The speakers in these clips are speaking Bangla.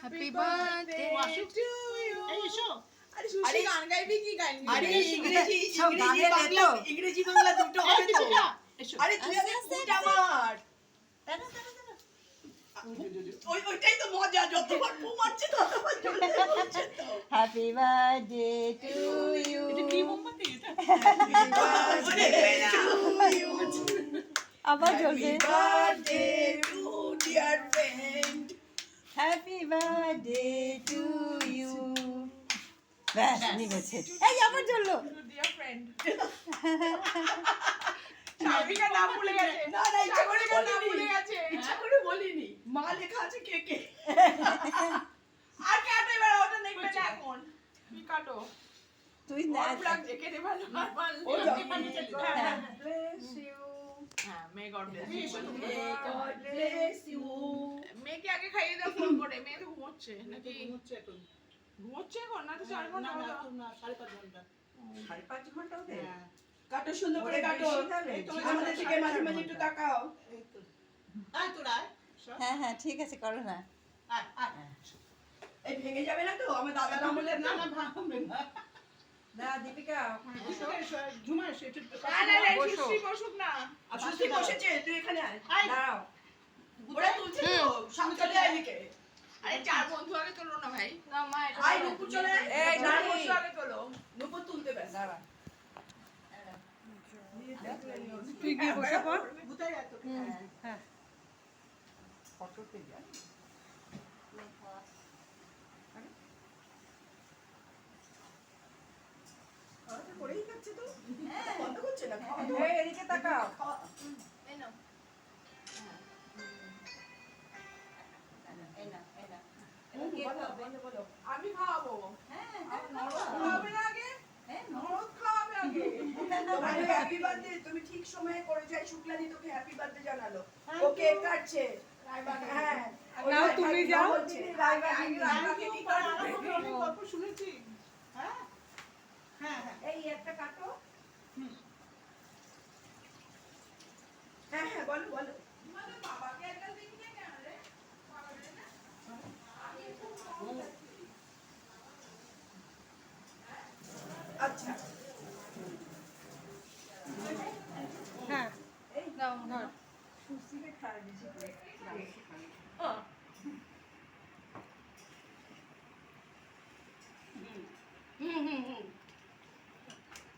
হ্যাপি বার্থডে টু ইউ এই এসো। আরে গান গাইবি কি গান আরে ইংরেজি ইংরেজি বাংলা ইংরেজি বাংলা দুটো হবে তো। আরে তুই আগে কোনটা মার। ওই ওইটাই তো মজা যতবার পু মারছে ততবার চলে যাচ্ছে তো। হ্যাপি বার্থডে টু ইউ এটা কি মোমবাতি? এটা Birthday to you. আবার Happy চলবে birthday to dear friend. Happy birthday to you ব্যাস নিবেছে এই আবার চলল Dear friend. নাম ভুলে গেছে। না, না, ইচ্ছা করে চাবিকা নাম ভুলে গেছে। ইচ্ছা করে বলিনি। মা লেখা আছে কে কে? আর কাটো এবার ওটা দেখবে এখন। তুমি কাটো। তুই না- plug দেখে দে ভালো ও। হ্যাঁ। Bless হ্যাঁ, may God bless you. May God bless you. মেয়েকে আগে খাইয়ে দাও ফোন করে। মেয়ে তো ঘুমোচ্ছে নাকি? হচ্ছে এখন। ঘুমোচ্ছে এখন? না তো চার ঘণ্টা না তো না সাড়ে পাঁচ ঘণ্টা। সাড়ে পাঁচ ঘণ্টা ওদের? হ্যাঁ। কাটো সুন্দর করে কাটো। বেশি যাবে, এই তো জি, আমাদের দিকে মাঝে মাঝে একটু তাকাও। আয় তোরা হ্যাঁ হ্যাঁ ঠিক আছে করো না। আয় আয়। এই ভেঙে যাবে না তো? আমার দাদা না বলে না না ভাঙবে না। না দীপিকা ঝুমা এসো, একটু না, না, না, বসো। না। বসেছে? তুই এখানে আয়। আয়। দাঁড়াও। ওরা তুলছে তো সামনে চলে আয় এদিকে আরে চার বন্ধু আগে তোলো না ভাই। না মা এটা আয় নুপুর চলে এই চার বন্ধু আগে তোলো। নুপুর তুলতে ব্যাস দাঁড়া। তুই গিয়ে বসে পড়? কোথায় এত ফটোতে যা করেই খাচ্ছে তো। বন্ধ করছে না? এদিকে তাকাও। আমি খাওয়াবো হ্যাঁ হ্যাঁ, নরম খাও। খাওয়াবে না আগে? হ্যাঁ, নাও। নরদ খাওয়াবে আগে? তোমাকে হ্যাপি বার্থডে তুমি ঠিক সময়ে করেছ এই শুক্লাদি তোকে হ্যাপি বার্থডে জানালো। ও কেক কাটছে। হ্যাঁ। তুমি যাও। কি শুনেছি হ্যাঁ হ্যাঁ হ্যাঁ এই একটা কাটো হ্যাঁ হ্যাঁ বলো বলো তোমাদের বাবাকে একটা দেখি না কেন রে বাবাকে না? আচ্ছা সুস্থিকে খাওয়া বেশি করে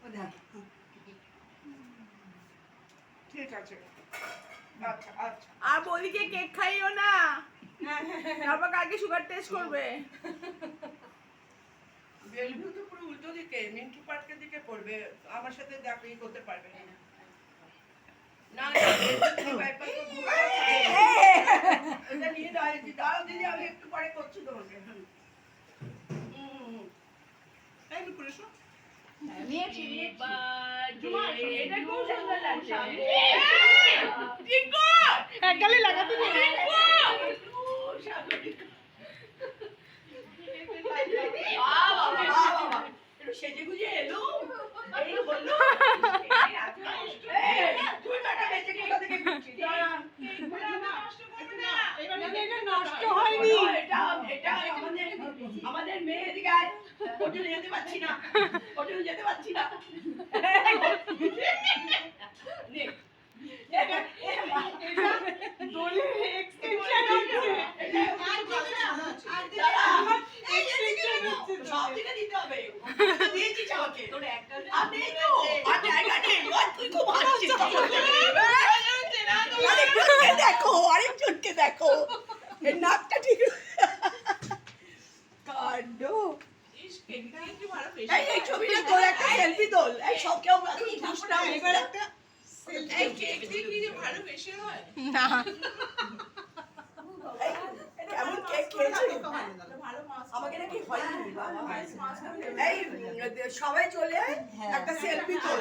ও দাও। ঠিক আছে আচ্ছা আচ্ছা। আর বৌদিকে কেক খাইও না। তারপর কালকে সুগার টেস্ট করবে। বেলভিউ তো পুরো উল্টো দিকে মিন্টু পার্কের দিকে পড়বে। আমার সাথে দেখা করতে পারবে না। না। এটা নিয়ে দাঁড়াও দিদি আমি একটু পরে করছি তোমাকে। হুম। হুম। তাই এসো নষ্ট হয়নি। আমাদের মেয়ে এদিকে হোটেলে যেতে পারছি না হোটেলে যেতে পারছি না দেখো নাকটা ঠিক কাণ্ড এই এই ছবিটা তোর একটা সেলফি তোল। এই সব কেউ এবার একটা এই কেক দিয়ে কি ভালো ফেসিয়াল হয়। এই, কেমন কেক খেয়েছিস আমাকে নাকি হয়নি বাবা। মাছ খাবে এই সবাই চলে আয়, একটা সেলফি তোল